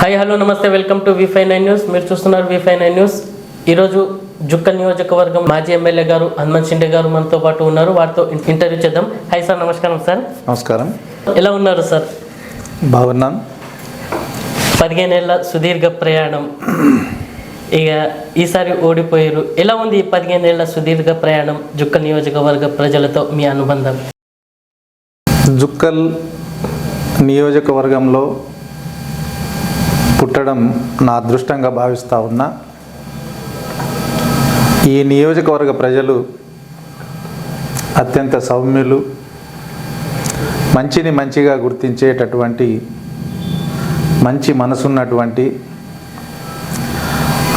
Hi hello namaste welcome to V five nine news మీరు చూస్తున్నారు వి five nine news ఈరోజు జుక్కల్ నియోజకవర్గం మాజీ ఎమ్మెల్యే గారు హనుమంత్ షిండే గారు మనతో పాటు ఉన్నారు. వారితో ఇంటర్వ్యూ చేద్దాం. హాయ్ సార్ నమస్కారం సార్ నమస్కారం. ఎలా ఉన్నారు సార్ బాగున్నాం. పదిహేనేళ్ళ సుదీర్ఘ ప్రయాణం. ఇక ఈసారి ఓడిపోయారు. ఎలా ఉంది ఈ పదిహేనేళ్ళ సుదీర్ఘ ప్రయాణం జుక్కల్ నియోజకవర్గ ప్రజలతో మీ అనుబంధం? జుక్కల్ నియోజకవర్గంలో పుట్టడం నా అదృష్టంగా భావిస్తూ ఉన్నా ఈ నియోజకవర్గ ప్రజలు అత్యంత సౌమ్యులు మంచిని మంచిగా గుర్తించేటటువంటి మంచి మనసున్నటువంటి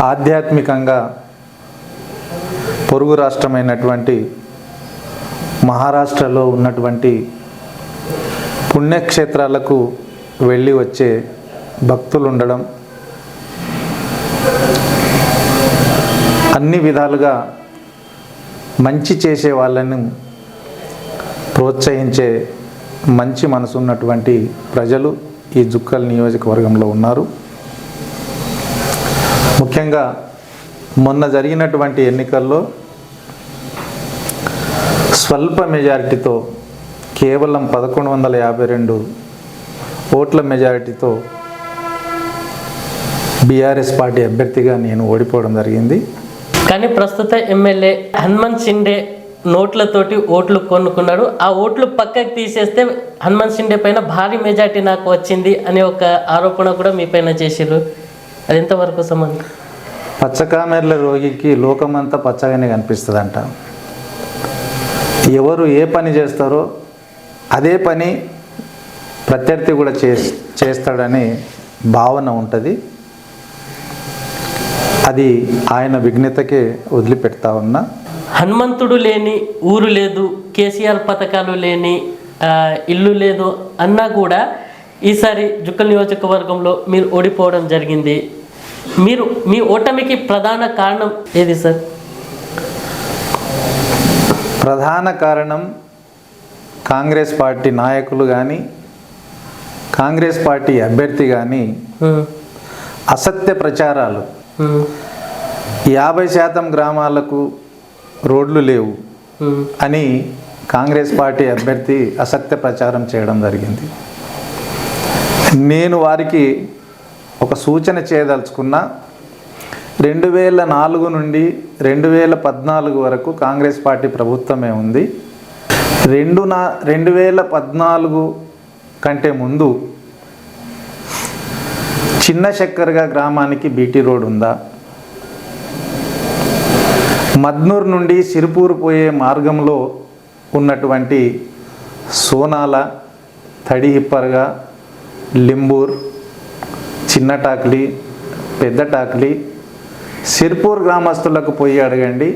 ఆధ్యాత్మికంగా పొరుగు రాష్ట్రమైనటువంటి మహారాష్ట్రలో ఉన్నటువంటి పుణ్యక్షేత్రాలకు వెళ్ళి వచ్చే భక్తులు ఉండడం అన్ని విధాలుగా మంచి చేసే వాళ్ళని ప్రోత్సహించే మంచి మనసు ఉన్నటువంటి ప్రజలు ఈ జుక్కల్ నియోజకవర్గంలో ఉన్నారు. ముఖ్యంగా మొన్న జరిగినటువంటి ఎన్నికల్లో స్వల్ప మెజారిటీతో కేవలం పదకొండు వందల యాభై రెండు ఓట్ల మెజారిటీతో బీఆర్ఎస్ పార్టీ అభ్యర్థిగా నేను ఓడిపోవడం జరిగింది. కానీ ప్రస్తుత ఎమ్మెల్యే హనుమంత్ షిండే నోట్లతోటి ఓట్లు కొనుక్కున్నాడు. ఆ ఓట్లు పక్కకు తీసేస్తే హనుమంత్ షిండే పైన భారీ మెజార్టీ నాకు వచ్చింది అనే ఒక ఆరోపణ కూడా మీ పైన చేసిర్రు. అది ఎంతవరకు సంబంధం పచ్చకామెర్ల రోగికి లోకమంతా పచ్చగానే కనిపిస్తుందంట. ఎవరు ఏ పని చేస్తారో అదే పని ప్రత్యర్థి కూడా చేస్తాడనే భావన ఉంటుంది. అది ఆయన విఘ్నతకే వదిలిపెడతా ఉన్నా. హనుమంతుడు లేని ఊరు లేదు కేసీఆర్ పథకాలు లేని ఇల్లు లేదు అన్నా కూడా ఈసారి జుక్కల్ నియోజకవర్గంలో మీరు ఓడిపోవడం జరిగింది. మీరు మీ ఓటమికి ప్రధాన కారణం ఏది సార్? ప్రధాన కారణం కాంగ్రెస్ పార్టీ నాయకులు కానీ కాంగ్రెస్ పార్టీ అభ్యర్థి కానీ అసత్య ప్రచారాలు. యాభై శాతం గ్రామాలకు రోడ్లు లేవు అని కాంగ్రెస్ పార్టీ అభ్యర్థి అసత్య ప్రచారం చేయడం జరిగింది. నేను వారికి ఒక సూచన చేయదలుచుకున్నా రెండు వేల నాలుగు నుండి రెండు వేల పద్నాలుగు వరకు కాంగ్రెస్ పార్టీ ప్రభుత్వమే ఉంది. రెండు నా రెండు వేల పద్నాలుగు కంటే ముందు చిన్న చక్కరగా గ్రామానికి బీటీ రోడ్ ఉందా? మద్నూర్ నుండి సిరిపూర్ పోయే మార్గంలో ఉన్నటువంటి సోనాల తడిహిప్పర్గా లింబూర్ చిన్న టాక్లీ పెద్ద టాక్లీ సిర్పూర్ గ్రామస్తులకు పోయి అడగండి.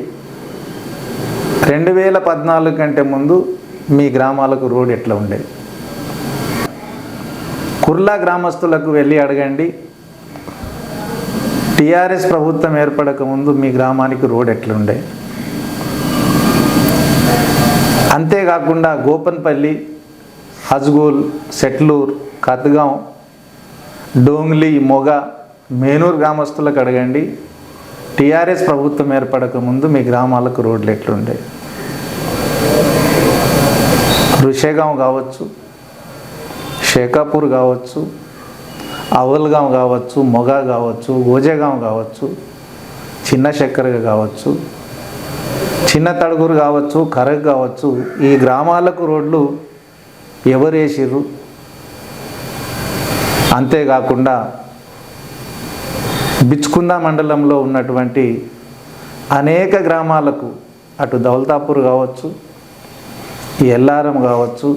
రెండు వేల పద్నాలుగు కంటే ముందు మీ గ్రామాలకు రోడ్ ఎట్లా ఉండేది? కుర్లా గ్రామస్తులకు వెళ్ళి అడగండి. టీఆర్ఎస్ ప్రభుత్వం ఏర్పడక ముందు మీ గ్రామానికి రోడ్ ఎట్లుండే? అంతేకాకుండా గోపన్పల్లి హజ్గూల్ సెట్లూర్ కత్గాం డోంగ్లీ మొగ మేనూర్ గ్రామస్తులకు అడగండి. టీఆర్ఎస్ ప్రభుత్వం ఏర్పడక ముందు మీ గ్రామాలకు రోడ్లు ఎట్లుండే? ఋషేగాం కావచ్చు షేకాపూర్ కావచ్చు అవల్గాం కావచ్చు మొగ కావచ్చు ఓజేగాం కావచ్చు చిన్న చక్కెరగా కావచ్చు చిన్న తడుగురు కావచ్చు కరగ్ కావచ్చు ఈ గ్రామాలకు రోడ్లు ఎవరు వేసిర్రు అంతేకాకుండా బిచ్కుంద మండలంలో ఉన్నటువంటి అనేక గ్రామాలకు అటు దౌల్తాపూర్ కావచ్చు ఎల్లారం కావచ్చు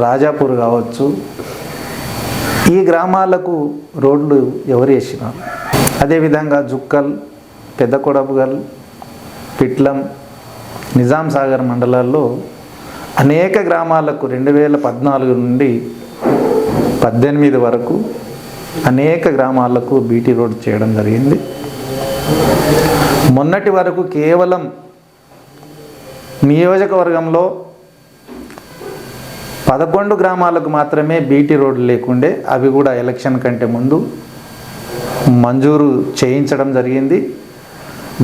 రాజాపూర్ కావచ్చు ఈ గ్రామాలకు రోడ్లు ఎవరు వేసినారు అదేవిధంగా జుక్కల్ పెద్ద కొడపుగల్ పిట్లం నిజాం సాగర్ మండలాల్లో అనేక గ్రామాలకు రెండు వేల పద్నాలుగు నుండి పద్దెనిమిది వరకు అనేక గ్రామాలకు బీటీ రోడ్ చేయడం జరిగింది. మొన్నటి వరకు కేవలం నియోజకవర్గంలో పదకొండు గ్రామాలకు మాత్రమే బీటీ రోడ్లు లేకుండే అవి కూడా ఎలక్షన్ కంటే ముందు మంజూరు చేయించడం జరిగింది.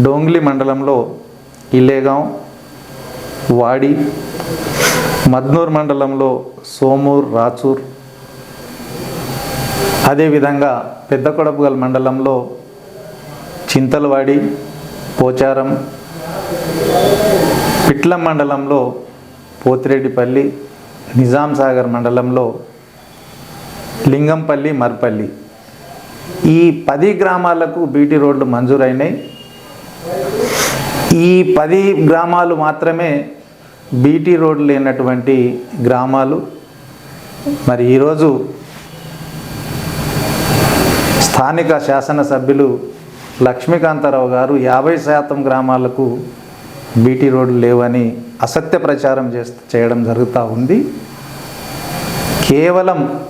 డోంగ్లీ మండలంలో ఇల్లేగాం వాడి మద్నూర్ మండలంలో సోమూర్ రాచూర్ అదేవిధంగా పెద్ద కొడపుగల్ మండలంలో చింతలవాడి పోచారం పిట్లం మండలంలో పోతిరెడ్డిపల్లి నిజాం సాగర్ మండలంలో లింగంపల్లి మర్పల్లి ఈ పది గ్రామాలకు బీటీ రోడ్లు మంజూరైనాయి ఈ పది గ్రామాలు మాత్రమే బీటీ రోడ్లు లేనటువంటి గ్రామాలు. మరి ఈరోజు స్థానిక శాసనసభ్యులు లక్ష్మీకాంతారావు గారు యాభై శాతం గ్రామాలకు బీటీ రోడ్లు లేవని అసత్య ప్రచారం చేస్తూ చేయడం జరుగుతూ ఉంది. కేవలం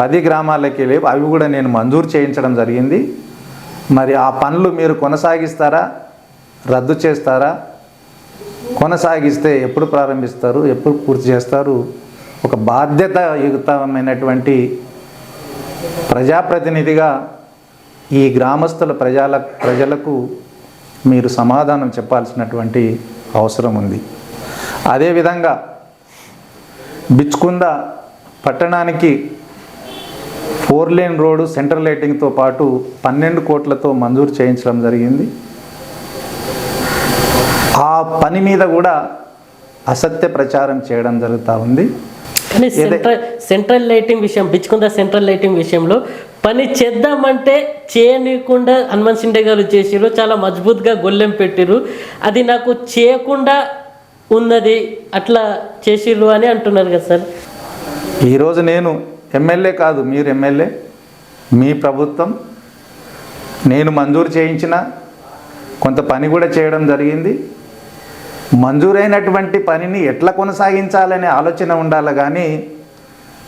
పది గ్రామాలకే లేవు అవి కూడా నేను మంజూరు చేయించడం జరిగింది. మరి ఆ పనులు మీరు కొనసాగిస్తారా? రద్దు చేస్తారా? కొనసాగిస్తే ఎప్పుడు ప్రారంభిస్తారు? ఎప్పుడు పూర్తి చేస్తారు? ఒక బాధ్యతయుతమైనటువంటి ప్రజాప్రతినిధిగా ఈ గ్రామస్తుల ప్రజల ప్రజలకు మీరు సమాధానం చెప్పాల్సినటువంటి అవసరం ఉంది అదేవిధంగా బిచ్చుకుంద పట్టణానికి ఫోర్ లేన్ రోడ్డు సెంట్రల్ లైటింగ్తో పాటు పన్నెండు కోట్లతో మంజూరు చేయించడం జరిగింది. ఆ పని మీద కూడా అసత్య ప్రచారం చేయడం జరుగుతూ ఉంది. సెంట్రల్ సెంట్రల్ లైటింగ్ విషయం బిచ్చుకుంద సెంట్రల్ లైటింగ్ విషయంలో పని చేద్దామంటే చేయనీయకుండా హనుమంత్ సిండే గారు చేసిరు చాలా మజబూత్గా గొల్లెం పెట్టిరు అది నాకు చేయకుండా ఉన్నది అట్లా చేసిర్రు అని అంటున్నారు కదా సార్. ఈరోజు నేను ఎమ్మెల్యే కాదు మీరు ఎమ్మెల్యే. మీ ప్రభుత్వం నేను మంజూరు చేయించిన కొంత పని కూడా చేయడం జరిగింది. మంజూరైనటువంటి పనిని ఎట్లా కొనసాగించాలనే ఆలోచన ఉండాలి కానీ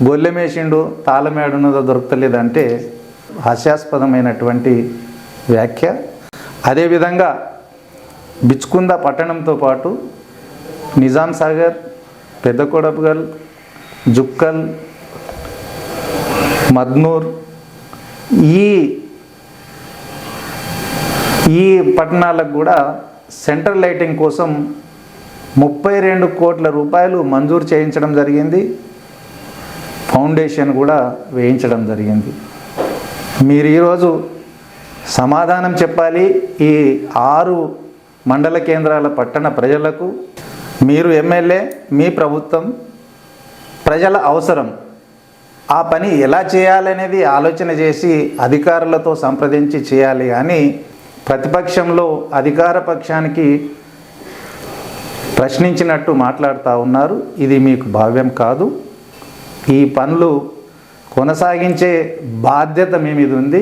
గొల్లెమేసిండు తాళమేడున్నదో దొరకలేదంటే హాస్యాస్పదమైనటువంటి వ్యాఖ్య. అదేవిధంగా బిచ్కుంద పట్టణంతో పాటు నిజాం సాగర్ పెద్ద కొడపుగల్ జుక్కల్ మద్నూర్ ఈ ఈ పట్టణాలకు కూడా సెంట్రల్ లైటింగ్ కోసం ముప్పై రెండు కోట్ల రూపాయలు మంజూరు చేయించడం జరిగింది. ఫౌండేషన్ కూడా వేయించడం జరిగింది. మీరు ఈరోజు సమాధానం చెప్పాలి ఈ ఆరు మండల కేంద్రాల పట్టణ ప్రజలకు మీరు ఎమ్మెల్యే మీ ప్రభుత్వం ప్రజల అవసరం ఆ పని ఎలా చేయాలనేది ఆలోచన చేసి అధికారులతో సంప్రదించి చేయాలి కానీ ప్రతిపక్షంలో అధికార పక్షానికి ప్రశ్నించినట్టు మాట్లాడుతూ ఉన్నారు. ఇది మీకు భావ్యం కాదు. ఈ పనులు కొనసాగించే బాధ్యత మీ మీద ఉంది.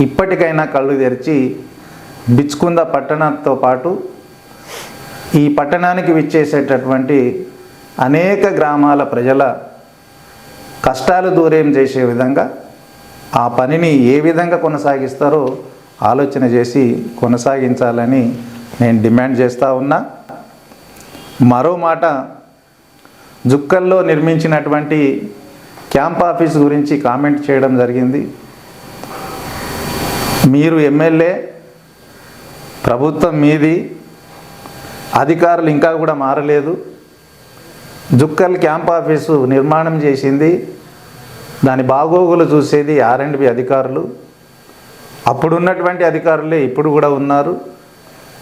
ఇప్పటికైనా కళ్ళు తెరిచి బిచ్చుకుంద పట్టణంతో పాటు ఈ పట్టణానికి విచ్చేసేటటువంటి అనేక గ్రామాల ప్రజల కష్టాలు దూరం చేసే విధంగా ఆ పనిని ఏ విధంగా కొనసాగిస్తారో ఆలోచన చేసి కొనసాగించాలని నేను డిమాండ్ చేస్తూ ఉన్నా. మరో మాట జుక్కల్లో నిర్మించినటువంటి క్యాంప్ ఆఫీస్ గురించి కామెంట్ చేయడం జరిగింది. మీరు ఎమ్మెల్యే ప్రభుత్వం మీది అధికారులు ఇంకా కూడా మారలేదు. జుక్కల్ క్యాంప్ ఆఫీసు నిర్మాణం చేసింది. దాని బాగోగులు చూసేది ఆర్ అండ్ బి అధికారులు. అప్పుడున్నటువంటి అధికారులే ఇప్పుడు కూడా ఉన్నారు.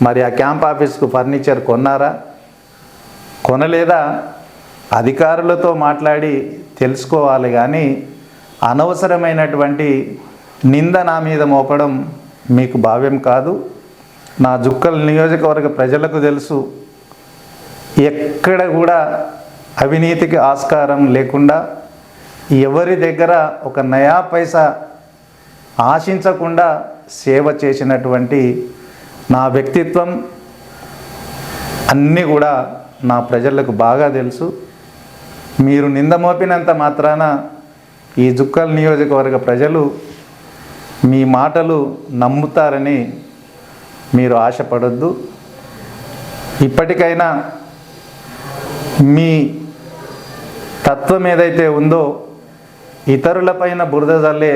మరి ఆ క్యాంప్ ఆఫీస్కు ఫర్నిచర్ కొన్నారా? కొనలేదా? అధికారులతో మాట్లాడి తెలుసుకోవాలి కానీ అనవసరమైనటువంటి నింద నా మీద మోపడం మీకు భావ్యం కాదు. నా జుక్కల నియోజకవర్గ ప్రజలకు తెలుసు. ఎక్కడ కూడా అవినీతికి ఆస్కారం లేకుండా ఎవరి దగ్గర ఒక నయా పైసా ఆశించకుండా సేవ చేసినటువంటి నా వ్యక్తిత్వం అన్నీ కూడా నా ప్రజలకు బాగా తెలుసు. మీరు నింద మోపినంత మాత్రాన ఈ జుక్కల్ నియోజకవర్గ ప్రజలు మీ మాటలు నమ్ముతారని మీరు ఆశపడొద్దు. ఇప్పటికైనా మీ తత్వం ఏదైతే ఉందో ఇతరులపైన బురద జల్లే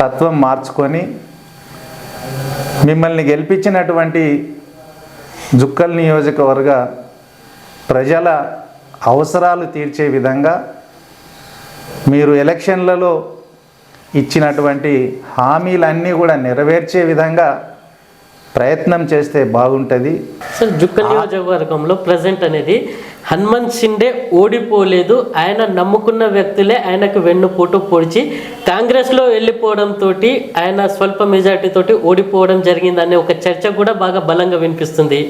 తత్వం మార్చుకొని మిమ్మల్ని గెలిపించినటువంటి జుక్కల్ నియోజకవర్గ ప్రజల అవసరాలు తీర్చే విధంగా మీరు ఎలక్షన్లలో ఇచ్చినటువంటి హామీలన్నీ కూడా నెరవేర్చే విధంగా ప్రయత్నం చేస్తే బాగుంటుంది. సార్ జుక్కల్ నియోజకవర్గంలో ప్రజెంట్ అనేది హనుమంత్ షిండే ఓడిపోలేదు. ఆయన నమ్ముకున్న వ్యక్తులే ఆయనకు వెన్నుపోటు పొడిచి కాంగ్రెస్లో వెళ్ళిపోవడంతో ఆయన స్వల్ప మెజార్టీ తోటి ఓడిపోవడం జరిగిందనే ఒక చర్చ కూడా బాగా బలంగా వినిపిస్తుంది.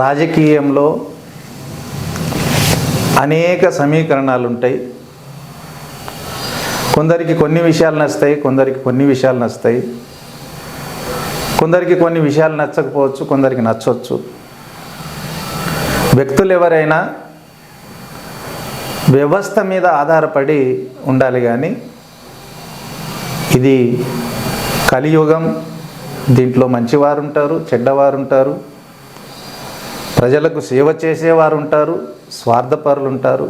రాజకీయంలో అనేక సమీకరణాలు ఉంటాయి కొందరికి కొన్ని విషయాలు నచ్చుతాయి కొందరికి కొన్ని విషయాలు నచ్చుతాయి. కొందరికి కొన్ని విషయాలు నచ్చకపోవచ్చు కొందరికి నచ్చవచ్చు వ్యక్తులు ఎవరైనా వ్యవస్థ మీద ఆధారపడి ఉండాలి కానీ ఇది కలియుగం దీంట్లో మంచివారు ఉంటారు చెడ్డవారు ఉంటారు ప్రజలకు సేవ చేసేవారు ఉంటారు స్వార్థపరులు ఉంటారు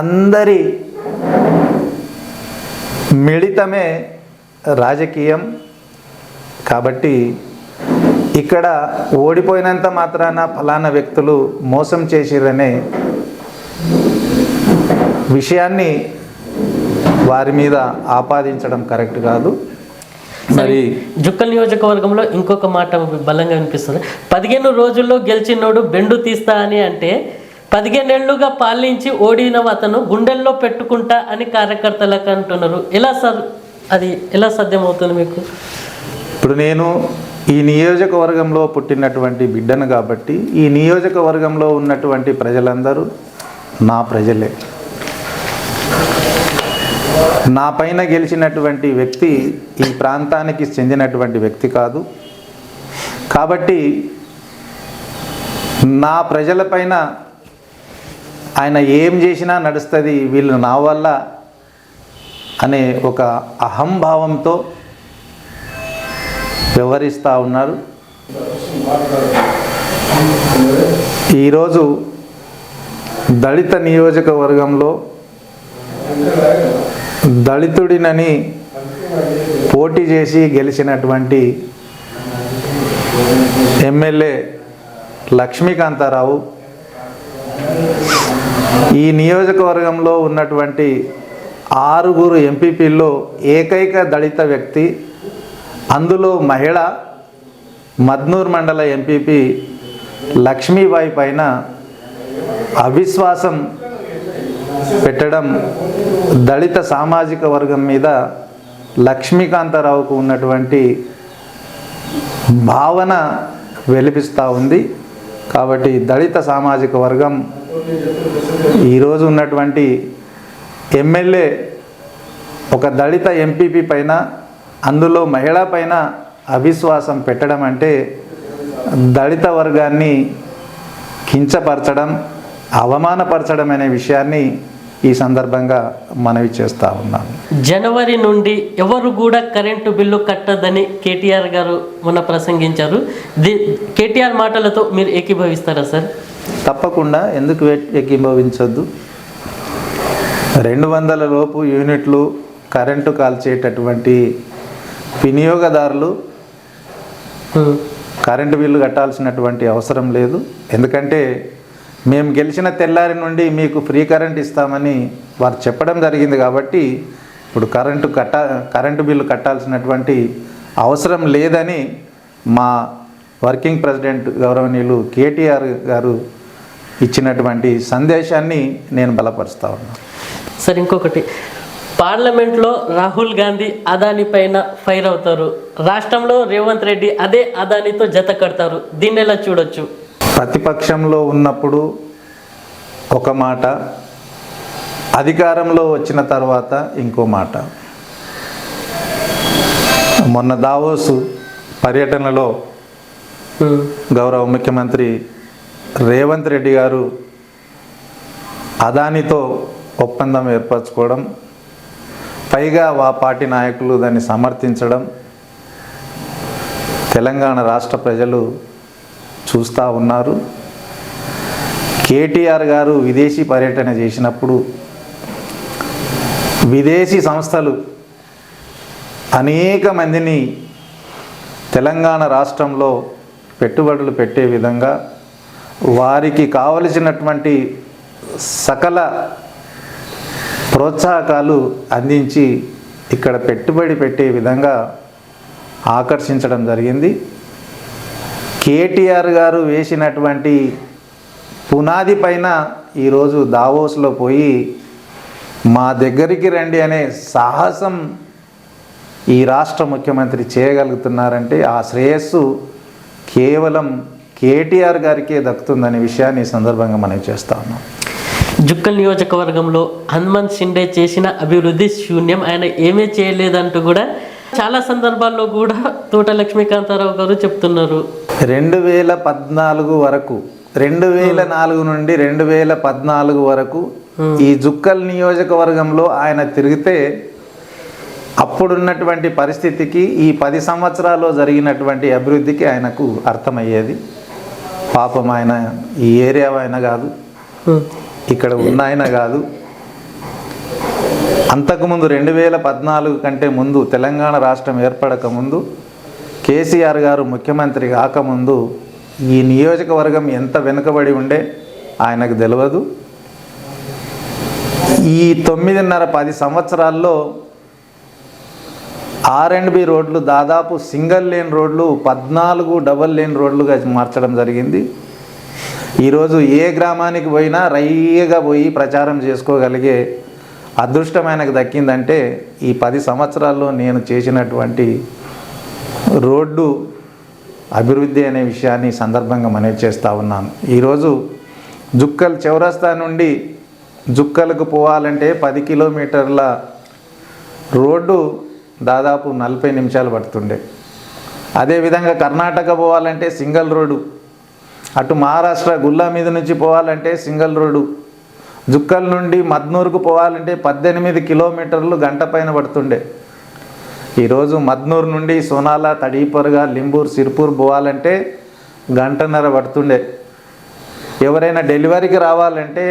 అందరి మిళితమే రాజకీయం. కాబట్టి ఇక్కడ ఓడిపోయినంత మాత్రాన ఫలానా వ్యక్తులు మోసం చేసిరనే విషయాన్ని వారి మీద ఆపాదించడం కరెక్ట్ కాదు. మరి జుక్కల్ నియోజకవర్గంలో ఇంకొక మాట బలంగా వినిపిస్తుంది. పదిహేను రోజుల్లో గెలిచినోడు బెండు తీస్తా అని అంటే పదిహేనేళ్ళుగా పాలించి ఓడిన అతను గుండెల్లో పెట్టుకుంటా అని కార్యకర్తలకు అంటున్నారు. ఎలా సార్ అది ఎలా సాధ్యమవుతుంది మీకు? ఇప్పుడు నేను ఈ నియోజకవర్గంలో పుట్టినటువంటి బిడ్డను కాబట్టి ఈ నియోజకవర్గంలో ఉన్నటువంటి ప్రజలందరూ నా ప్రజలే. నా పైన గెలిచినటువంటి వ్యక్తి ఈ ప్రాంతానికి చెందినటువంటి వ్యక్తి కాదు. కాబట్టి నా ప్రజలపైన ఆయన ఏం చేసినా నడుస్తుంది వీళ్ళు నా వల్ల అనే ఒక అహంభావంతో వ్యవహరిస్తూ ఉన్నారు. ఈరోజు దళిత నియోజకవర్గంలో దళితుడినని పోటీ చేసి గెలిచినటువంటి ఎమ్మెల్యే లక్ష్మీకాంతారావు ఈ నియోజకవర్గంలో ఉన్నటువంటి ఆరుగురు ఎంపీపీల్లో ఏకైక దళిత వ్యక్తి అందులో మహిళ మద్నూర్ మండల ఎంపీపీ లక్ష్మీబాయి పైన అవిశ్వాసం పెట్టడం దళిత సామాజిక వర్గం మీద లక్ష్మీకాంతారావుకు ఉన్నటువంటి భావన వెలిపిస్తూ ఉంది. కాబట్టి దళిత సామాజిక వర్గం ఈరోజు ఉన్నటువంటి ఎమ్మెల్యే ఒక దళిత ఎంపీపీ పైన అందులో మహిళ పైన అవిశ్వాసం పెట్టడం అంటే దళిత వర్గాన్ని కించపరచడం అవమానపరచడం అనే విషయాన్ని ఈ సందర్భంగా మనవి చేస్తూ ఉన్నాను. జనవరి నుండి ఎవరు కూడా కరెంటు బిల్లు కట్టదని కేటీఆర్ గారు మొన్న ప్రసంగించారు. కేటీఆర్ మాటలతో మీరు ఏకీభవిస్తారా సార్? తప్పకుండా. ఎందుకు ఏకీభవించొద్దు? రెండు వందల లోపు యూనిట్లు కరెంటు కాల్చేటటువంటి వినియోగదారులు. కరెంటు బిల్లు కట్టాల్సినటువంటి అవసరం లేదు. ఎందుకంటే మేము గెలిచిన తెల్లారి నుండి మీకు ఫ్రీ కరెంట్ ఇస్తామని వారు చెప్పడం జరిగింది కాబట్టి ఇప్పుడు కరెంటు కట్ట కరెంటు బిల్లు కట్టాల్సినటువంటి అవసరం లేదని మా వర్కింగ్ ప్రెసిడెంట్ గౌరవనీయులు కేటీఆర్ గారు ఇచ్చినటువంటి సందేశాన్ని నేను బలపరుస్తా ఉన్నాను సార్ ఇంకొకటి. పార్లమెంట్లో రాహుల్ గాంధీ అదాని పైన ఫైర్ అవుతారు. రాష్ట్రంలో రేవంత్ రెడ్డి అదే అదానితో జత కడతారు. దీన్ని ఎలా చూడొచ్చు? ప్రతిపక్షంలో ఉన్నప్పుడు ఒక మాట అధికారంలో వచ్చిన తర్వాత ఇంకో మాట. మొన్న దావోసు పర్యటనలో గౌరవ ముఖ్యమంత్రి రేవంత్ రెడ్డి గారు అదానితో ఒప్పందం ఏర్పరచుకోవడం పైగా వా పార్టీ నాయకులు దాన్ని సమర్థించడం తెలంగాణ రాష్ట్ర ప్రజలు చూస్తూ ఉన్నారు. కేటీఆర్ గారు విదేశీ పర్యటన చేసినప్పుడు విదేశీ సంస్థలు అనేక మందిని తెలంగాణ రాష్ట్రంలో పెట్టుబడులు పెట్టే విధంగా వారికి కావలసినటువంటి సకల ప్రోత్సాహకాలు అందించి ఇక్కడ పెట్టుబడి పెట్టే విధంగా ఆకర్షించడం జరిగింది. కేటీఆర్ గారు వేసినటువంటి పునాది పైన ఈరోజు దావోస్లో పోయి మా దగ్గరికి రండి అనే సాహసం ఈ రాష్ట్ర ముఖ్యమంత్రి చేయగలుగుతున్నారంటే ఆ శ్రేయస్సు కేవలం కేటీఆర్ గారికే దక్కుతుందనే విషయాన్ని ఈ సందర్భంగా మనం చేస్తా ఉన్నాం. జుక్కల్ నియోజకవర్గంలో హనుమంత్ షిండే చేసిన అభివృద్ధి శూన్యం ఆయన ఏమీ చేయలేదంటూ కూడా చాలా సందర్భాల్లో కూడా తోట లక్ష్మీకాంతారావు గారు చెప్తున్నారు. రెండు వేల పద్నాలుగు వరకు రెండు వేల నాలుగు నుండి రెండు వేల పద్నాలుగు వరకు ఈ జుక్కల్ నియోజకవర్గంలో ఆయన తిరిగితే అప్పుడున్నటువంటి పరిస్థితికి ఈ పది సంవత్సరాల్లో జరిగినటువంటి అభివృద్ధికి ఆయనకు అర్థమయ్యేది. పాపం ఆయన ఈ ఏరియా ఆయన కాదు. ఉమ్. ఇక్కడ ఉన్న ఆయన కాదు. అంతకుముందు రెండు వేల పద్నాలుగు కంటే ముందు తెలంగాణ రాష్ట్రం ఏర్పడక ముందు కేసీఆర్ గారు ముఖ్యమంత్రి కాకముందు ఈ నియోజకవర్గం ఎంత వెనుకబడి ఉండే ఆయనకు తెలియదు ఈ తొమ్మిదిన్నర పది సంవత్సరాల్లో ఆర్ అండ్ బి రోడ్లు దాదాపు సింగిల్ లేన్ రోడ్లు పద్నాలుగు డబల్ లేన్ రోడ్లుగా మార్చడం జరిగింది. ఈరోజు ఏ గ్రామానికి పోయినా రయ్యగా పోయి ప్రచారం చేసుకోగలిగే అదృష్టం ఆయనకు దక్కిందంటే ఈ పది సంవత్సరాల్లో నేను చేసినటువంటి రోడ్డు అభివృద్ధి అనే విషయాన్ని సందర్భంగా మనవి చేస్తూ ఉన్నాను. ఈరోజు జుక్కల్ చౌరస్తా నుండి జుక్కలకు పోవాలంటే పది కిలోమీటర్ల రోడ్డు దాదాపు నలభై నిమిషాలు పడుతుండే. అదేవిధంగా కర్ణాటక పోవాలంటే సింగిల్ రోడ్డు అటు మహారాష్ట్ర గుల్లా మీద నుంచి పోవాలంటే సింగిల్ రోడ్డు జుక్కల్ నుండి మద్నూరుకు పోవాలంటే పద్దెనిమిది కిలోమీటర్లు గంట పైన పడుతుండే. ఈరోజు మద్నూరు నుండి సోనాల తడీపరుగా లింబూర్ సిర్పూర్ పోవాలంటే గంటన్నర పడుతుండే. ఎవరైనా డెలివరీకి రావాలంటే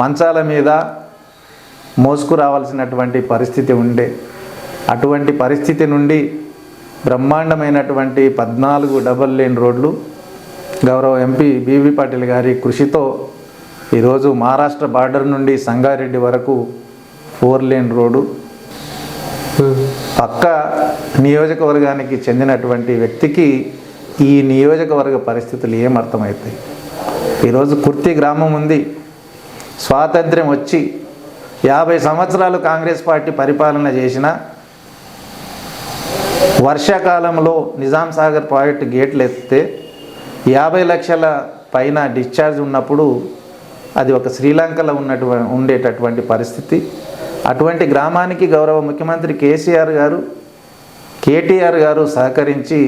మంచాల మీద మోసుకు రావాల్సినటువంటి పరిస్థితి ఉండే. అటువంటి పరిస్థితి నుండి బ్రహ్మాండమైనటువంటి పద్నాలుగు డబల్ లేన్ రోడ్లు గౌరవ ఎంపీ బీవీ పాటిల్ గారి కృషితో ఈరోజు మహారాష్ట్ర బార్డర్ నుండి సంగారెడ్డి వరకు ఫోర్ లేన్ రోడ్డు. పక్క నియోజకవర్గానికి చెందినటువంటి వ్యక్తికి ఈ నియోజకవర్గ పరిస్థితులు ఏం అర్థమవుతాయి? ఈరోజు కుర్తి గ్రామం ఉంది. స్వాతంత్ర్యం వచ్చి యాభై సంవత్సరాలు కాంగ్రెస్ పార్టీ పరిపాలన చేసిన వర్షాకాలంలో నిజాం సాగర్ ప్రాజెక్టు గేట్లు ఎత్తితే యాభై లక్షల పైన డిశ్చార్జ్ ఉన్నప్పుడు అది ఒక శ్రీలంకలో ఉన్నటువంటి ఉండేటటువంటి పరిస్థితి. అటువంటి గ్రామానికి గౌరవ ముఖ్యమంత్రి కేసీఆర్ గారు కేటీఆర్ గారు సహకరించి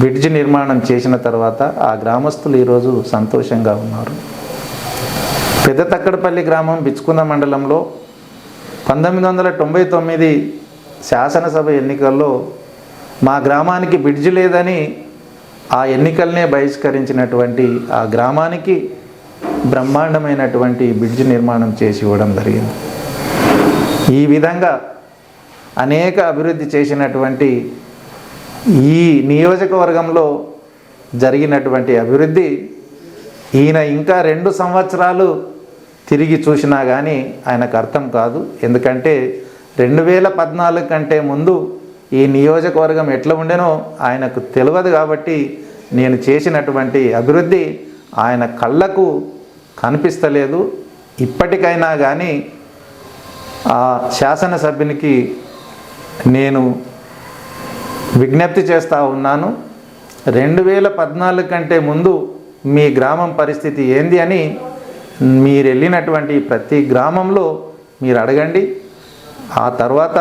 బ్రిడ్జ్ నిర్మాణం చేసిన తర్వాత ఆ గ్రామస్తులు ఈరోజు సంతోషంగా ఉన్నారు. పెద్ద తక్కడపల్లి గ్రామం బిచ్చుకుంద మండలంలో పంతొమ్మిది వందల తొంభై తొమ్మిది శాసనసభ ఎన్నికల్లో మా గ్రామానికి బ్రిడ్జ్ లేదని ఆ ఎన్నికలనే బహిష్కరించినటువంటి ఆ గ్రామానికి బ్రహ్మాండమైనటువంటి బ్రిడ్జ్ నిర్మాణం చేసి ఇవ్వడం జరిగింది. ఈ విధంగా అనేక అభివృద్ధి చేసినటువంటి ఈ నియోజకవర్గంలో జరిగినటువంటి అభివృద్ధి ఈయన ఇంకా రెండు సంవత్సరాలు తిరిగి చూసినా కానీ ఆయనకు అర్థం కాదు. ఎందుకంటే రెండు వేల పద్నాలుగు కంటే ముందు ఈ నియోజకవర్గం ఎట్లా ఉండేనో ఆయనకు తెలియదు కాబట్టి నేను చేసినటువంటి అభివృద్ధి ఆయన కళ్ళకు కనిపిస్తలేదు. ఇప్పటికైనా కానీ ఆ శాసనసభ్యునికి నేను విజ్ఞప్తి చేస్తూ ఉన్నాను. రెండు వేల పద్నాలుగు కంటే ముందు మీ గ్రామం పరిస్థితి ఏంది అని మీరు వెళ్ళినటువంటి ప్రతి గ్రామంలో మీరు అడగండి. ఆ తర్వాత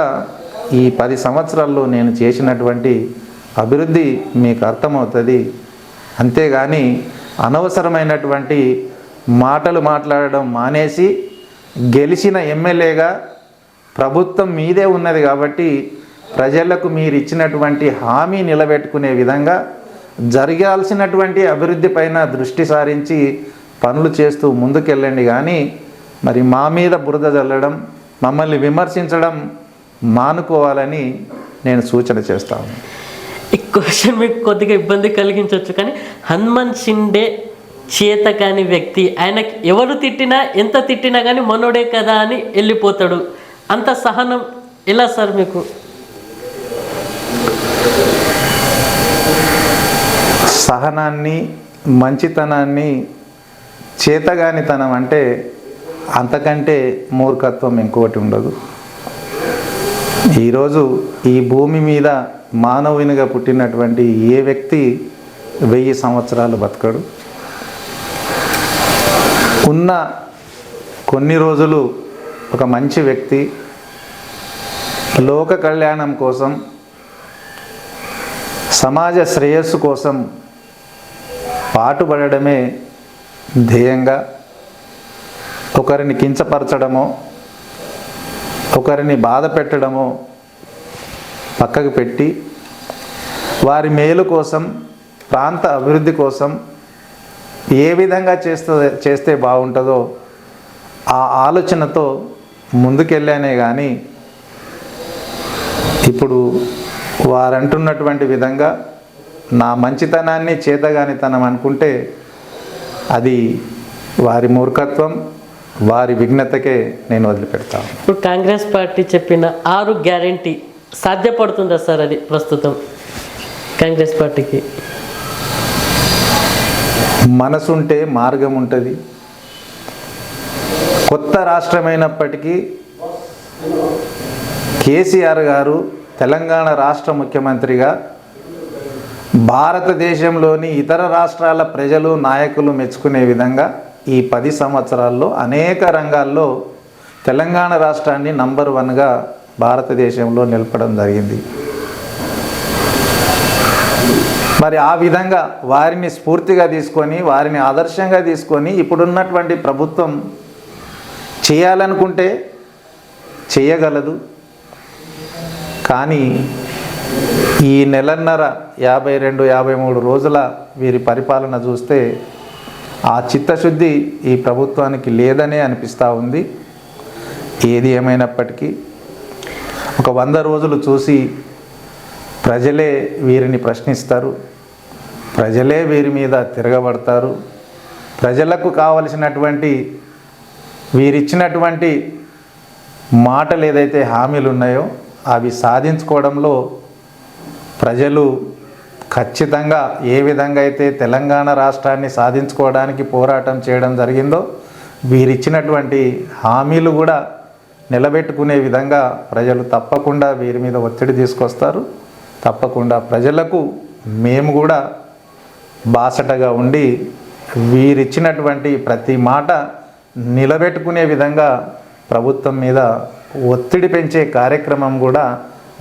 ఈ పది సంవత్సరాల్లో నేను చేసినటువంటి అభివృద్ధి మీకు అర్థమవుతుంది. అంతేగాని అనవసరమైనటువంటి మాటలు మాట్లాడడం మానేసి గెలిచిన ఎమ్మెల్యేగా ప్రభుత్వం మీదే ఉన్నది కాబట్టి ప్రజలకు మీరు ఇచ్చినటువంటి హామీ నిలబెట్టుకునే విధంగా జరగాల్సినటువంటి అభివృద్ధి పైన దృష్టి సారించి పనులు చేస్తూ ముందుకెళ్ళండి. కానీ మరి మా మీద బురద చల్లడం మమ్మల్ని విమర్శించడం మానుకోవాలని నేను సూచన చేస్తాను. ఈ క్వశ్చన్ మీకు కొద్దిగా ఇబ్బంది కలిగించవచ్చు కానీ హనుమాన్ షిండే చేత కాని వ్యక్తి. ఆయనకి ఎవరు తిట్టినా ఎంత తిట్టినా కానీ మనోడే కదా అని వెళ్ళిపోతాడు అంత సహనం ఎలా సార్ మీకు? సహనాన్ని మంచితనాన్ని చేతగానితనం అంటే అంతకంటే మూర్ఖత్వం ఇంకొకటి ఉండదు. ఈరోజు ఈ భూమి మీద మానవునిగా పుట్టినటువంటి ఏ వ్యక్తి వెయ్యి సంవత్సరాలు బతకడు? ఉన్న కొన్ని రోజులు ఒక మంచి వ్యక్తి లోక కళ్యాణం కోసం సమాజ శ్రేయస్సు కోసం పాటుపడడమే ధ్యేయంగా ఒకరిని కించపరచడమో ఒకరిని బాధ పెట్టడమో పక్కకు పెట్టి వారి మేలు కోసం ప్రాంత అభివృద్ధి కోసం ఏ విధంగా చేస్తే చేస్తే బాగుంటుందో ఆ ఆలోచనతో ముందుకెళ్ళానే కానీ ఇప్పుడు వారంటున్నటువంటి విధంగా నా మంచితనాన్ని చేతగానితనం అనుకుంటే అది వారి మూర్ఖత్వం వారి విఘ్నతకే నేను వదిలిపెడతాను ఇప్పుడు కాంగ్రెస్ పార్టీ చెప్పిన ఆరు గ్యారంటీ సాధ్యపడుతుందా సార్ అది ప్రస్తుతం కాంగ్రెస్ పార్టీకి? మనసుంటే మార్గం ఉంటుంది కొత్త రాష్ట్రమైనప్పటికీ కేసీఆర్ గారు తెలంగాణ రాష్ట్ర ముఖ్యమంత్రిగా భారతదేశంలోని ఇతర రాష్ట్రాల ప్రజలు నాయకులు మెచ్చుకునే విధంగా ఈ పది సంవత్సరాల్లో అనేక రంగాల్లో తెలంగాణ రాష్ట్రాన్ని నంబర్ వన్గా భారతదేశంలో నిలపడం జరిగింది. మరి ఆ విధంగా వారిని స్ఫూర్తిగా తీసుకొని వారిని ఆదర్శంగా తీసుకొని ఇప్పుడున్నటువంటి ప్రభుత్వం చేయాలనుకుంటే చేయగలదు. కానీ ఈ నెలన్నర యాభై రెండు యాభై మూడు రోజుల వీరి పరిపాలన చూస్తే ఆ చిత్తశుద్ధి ఈ ప్రభుత్వానికి లేదనే అనిపిస్తూ ఉంది. ఏది ఏమైనప్పటికీ ఒక వంద రోజులు చూసి ప్రజలే వీరిని ప్రశ్నిస్తారు. ప్రజలే వీరి మీద తిరగబడతారు. ప్రజలకు కావలసినటువంటి వీరిచ్చినటువంటి మాటలు ఏదైతే హామీలు ఉన్నాయో అవి సాధించుకోవడంలో ప్రజలు ఖచ్చితంగా ఏ విధంగా అయితే తెలంగాణ రాష్ట్రాన్ని సాధించుకోవడానికి పోరాటం చేయడం జరిగిందో వీరిచ్చినటువంటి హామీలు కూడా నిలబెట్టుకునే విధంగా ప్రజలు తప్పకుండా వీరి మీద ఒత్తిడి తీసుకొస్తారు. తప్పకుండా ప్రజలకు మేము కూడా బాసటగా ఉండి వీరిచ్చినటువంటి ప్రతి మాట నిలబెట్టుకునే విధంగా ప్రభుత్వం మీద ఒత్తిడి పెంచే కార్యక్రమం కూడా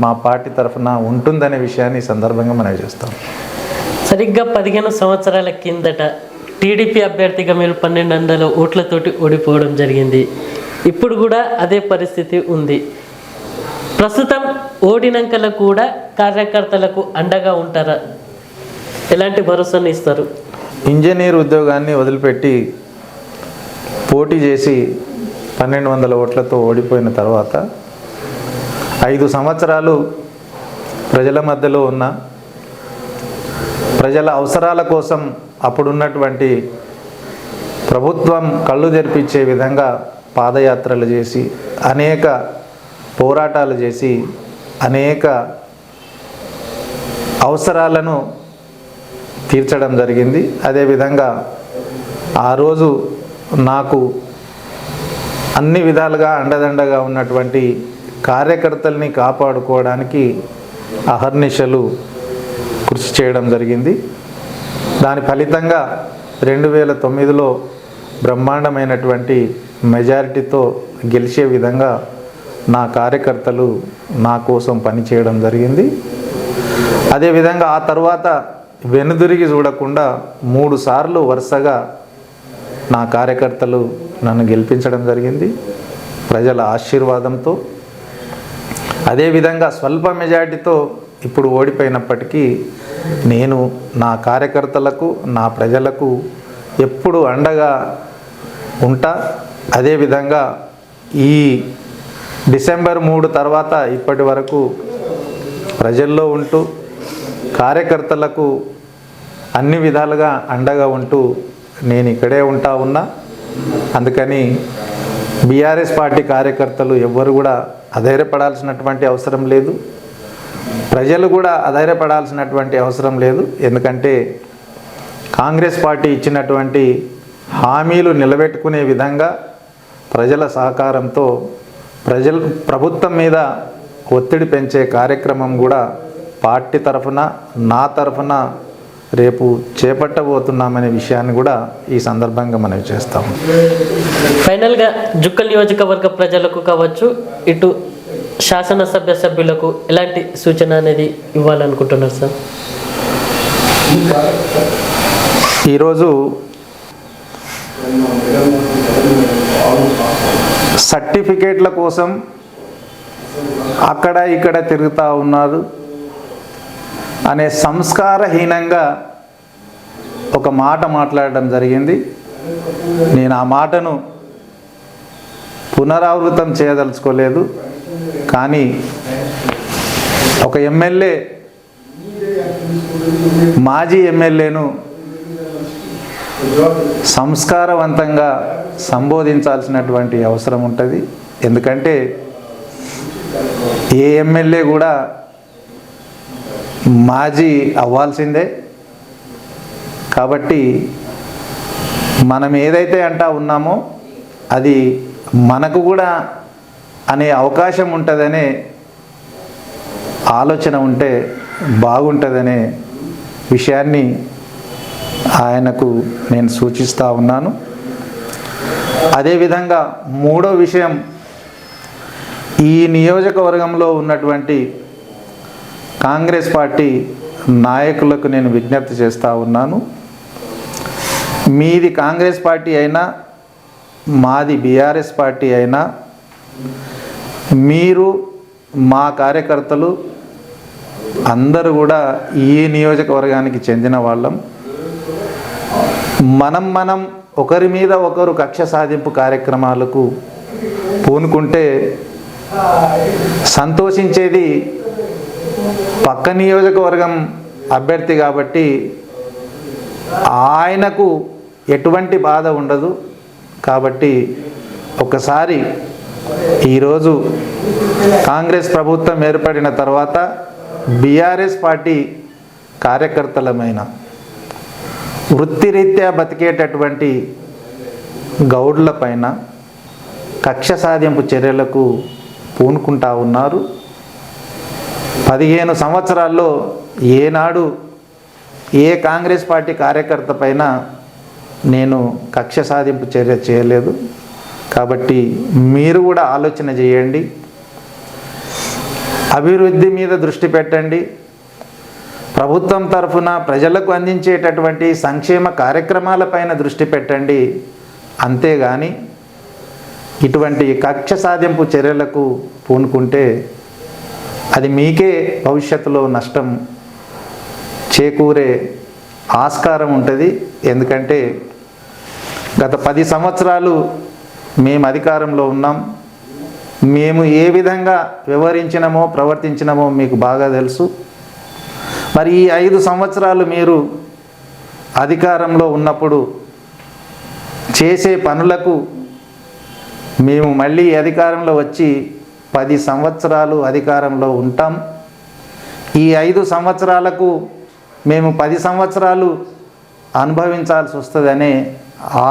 మా పార్టీ తరఫున ఉంటుందనే విషయాన్ని సందర్భంగా మనం చేస్తాం. సరిగ్గా పదిహేను సంవత్సరాల కిందట టీడీపీ అభ్యర్థిగా మీరు పన్నెండు వందల ఓట్లతోటి ఓడిపోవడం జరిగింది. ఇప్పుడు కూడా అదే పరిస్థితి ఉంది. ప్రస్తుతం ఓడినంకల కూడా కార్యకర్తలకు అండగా ఉంటారా? ఎలాంటి భరోసాను ఇస్తారు? ఇంజనీర్ ఉద్యోగాన్ని వదిలిపెట్టి పోటీ చేసి పన్నెండు వందల ఓట్లతో ఓడిపోయిన తర్వాత ఐదు సంవత్సరాలు ప్రజల మధ్యలో ఉన్న ప్రజల అవసరాల కోసం అప్పుడున్నటువంటి ప్రభుత్వం కళ్ళు తెరిపించే విధంగా పాదయాత్రలు చేసి అనేక పోరాటాలు చేసి అనేక అవసరాలను తీర్చడం జరిగింది. అదేవిధంగా ఆ రోజు నాకు అన్ని విధాలుగా అండదండగా ఉన్నటువంటి కార్యకర్తల్ని కాపాడుకోవడానికి అహర్నిశలు కృషి చేయడం జరిగింది. దాని ఫలితంగా రెండు వేల తొమ్మిదిలో బ్రహ్మాండమైనటువంటి మెజారిటీతో గెలిచే విధంగా నా కార్యకర్తలు నా కోసం పనిచేయడం జరిగింది. అదేవిధంగా ఆ తర్వాత వెనుదిరిగి చూడకుండా మూడు సార్లు వరుసగా నా కార్యకర్తలు నన్ను గెలిపించడం జరిగింది ప్రజల ఆశీర్వాదంతో. అదేవిధంగా స్వల్ప మెజార్టీతో ఇప్పుడు ఓడిపోయినప్పటికీ నేను నా కార్యకర్తలకు నా ప్రజలకు ఎప్పుడు అండగా ఉంటా. అదేవిధంగా ఈ డిసెంబర్ మూడు తర్వాత ఇప్పటి వరకు ప్రజల్లో ఉంటూ కార్యకర్తలకు అన్ని విధాలుగా అండగా ఉంటూ నేను ఇక్కడే ఉంటా ఉన్నా. అందుకని బీఆర్ఎస్ పార్టీ కార్యకర్తలు ఎవ్వరు కూడా అధైర్యపడాల్సినటువంటి అవసరం లేదు. ప్రజలు కూడా అధైర్యపడాల్సినటువంటి అవసరం లేదు. ఎందుకంటే కాంగ్రెస్ పార్టీ ఇచ్చినటువంటి హామీలు నిలబెట్టుకునే విధంగా ప్రజల సహకారంతో ప్రజలు ప్రభుత్వం మీద ఒత్తిడి పెంచే కార్యక్రమం కూడా పార్టీ తరఫున నా తరఫున రేపు చేపట్టబోతున్నామనే విషయాన్ని కూడా ఈ సందర్భంగా మనవి చేస్తాము ఫైనల్గా జుక్కల్ నియోజకవర్గ ప్రజలకు కావచ్చు ఇటు శాసనసభ్య సభ్యులకు ఎలాంటి సూచన అనేది ఇవ్వాలనుకుంటున్నారు సార్? ఈరోజు సర్టిఫికేట్ల కోసం అక్కడ ఇక్కడ తిరుగుతూ ఉన్నారు. అనే సంస్కారహీనంగా ఒక మాట మాట్లాడడం జరిగింది. నేను ఆ మాటను పునరావృతం చేయదలుచుకోలేదు. కానీ ఒక ఎమ్మెల్యే మాజీ ఎమ్మెల్యేను సంస్కారవంతంగా సంబోధించాల్సినటువంటి అవసరం ఉంటుంది. ఎందుకంటే ఏ ఎమ్మెల్యే కూడా మాజీ అవ్వాల్సిందే. కాబట్టి మనం ఏదైతే అంటా ఉన్నామో అది మనకు కూడా అనే అవకాశం ఉంటుందనే ఆలోచన ఉంటే బాగుంటుందనే విషయాన్ని ఆయనకు నేను సూచిస్తూ ఉన్నాను. అదేవిధంగా మూడో విషయం ఈ నియోజకవర్గంలో ఉన్నటువంటి కాంగ్రెస్ పార్టీ నాయకులకు నేను విజ్ఞప్తి చేస్తూ ఉన్నాను. మీది కాంగ్రెస్ పార్టీ అయినా మాది బీఆర్ఎస్ పార్టీ అయినా మీరు మా కార్యకర్తలు అందరూ కూడా ఈ నియోజకవర్గానికి చెందిన వాళ్ళం. మనం మనం ఒకరి మీద ఒకరు కక్ష సాధింపు కార్యక్రమాలకు పూనుకుంటే సంతోషించేది పక్క నియోజకవర్గం అభ్యర్థి కాబట్టి ఆయనకు ఎటువంటి బాధ ఉండదు. కాబట్టి ఒకసారి ఈరోజు కాంగ్రెస్ ప్రభుత్వం ఏర్పడిన తర్వాత బీఆర్ఎస్ పార్టీ కార్యకర్తలమైన వృత్తిరీత్యా బతికేటటువంటి గౌడ్ల పైన కక్ష సాధింపు చర్యలకు పూనుకుంటా ఉన్నారు. పదిహేను సంవత్సరాల్లో ఏనాడు ఏ కాంగ్రెస్ పార్టీ కార్యకర్త పైన నేను కక్ష సాధింపు చర్య చేయలేదు. కాబట్టి మీరు కూడా ఆలోచన చేయండి. అభివృద్ధి మీద దృష్టి పెట్టండి. ప్రభుత్వం తరఫున ప్రజలకు అందించేటటువంటి సంక్షేమ కార్యక్రమాలపైన దృష్టి పెట్టండి. అంతేగాని ఇటువంటి కక్ష సాధింపు చర్యలకు పూనుకుంటే అది మీకే భవిష్యత్తులో నష్టం చేకూరే ఆస్కారం ఉంటుంది. ఎందుకంటే గత పది సంవత్సరాలు మేము అధికారంలో ఉన్నాం. మేము ఏ విధంగా వ్యవహరించినమో ప్రవర్తించినమో మీకు బాగా తెలుసు. మరి ఈ ఐదు సంవత్సరాలు మీరు అధికారంలో ఉన్నప్పుడు చేసే పనులకు మేము మళ్ళీ అధికారంలో వచ్చి పది సంవత్సరాలు అధికారంలో ఉంటాం. ఈ ఐదు సంవత్సరాలకు మేము పది సంవత్సరాలు అనుభవించాల్సి వస్తుందనే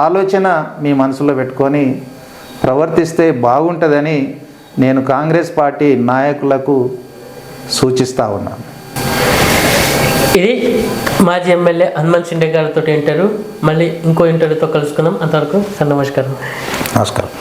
ఆలోచన మీ మనసులో పెట్టుకొని ప్రవర్తిస్తే బాగుంటుందని నేను కాంగ్రెస్ పార్టీ నాయకులకు సూచిస్తా ఉన్నాను. ఇది మాజీ ఎమ్మెల్యే హనుమంత్ షిండే గారితో ఇంటర్వ్యూ మళ్ళీ ఇంకో ఇంటర్వ్యూతో కలుసుకుందాం. అంతవరకు సార్ నమస్కారం. నమస్కారం.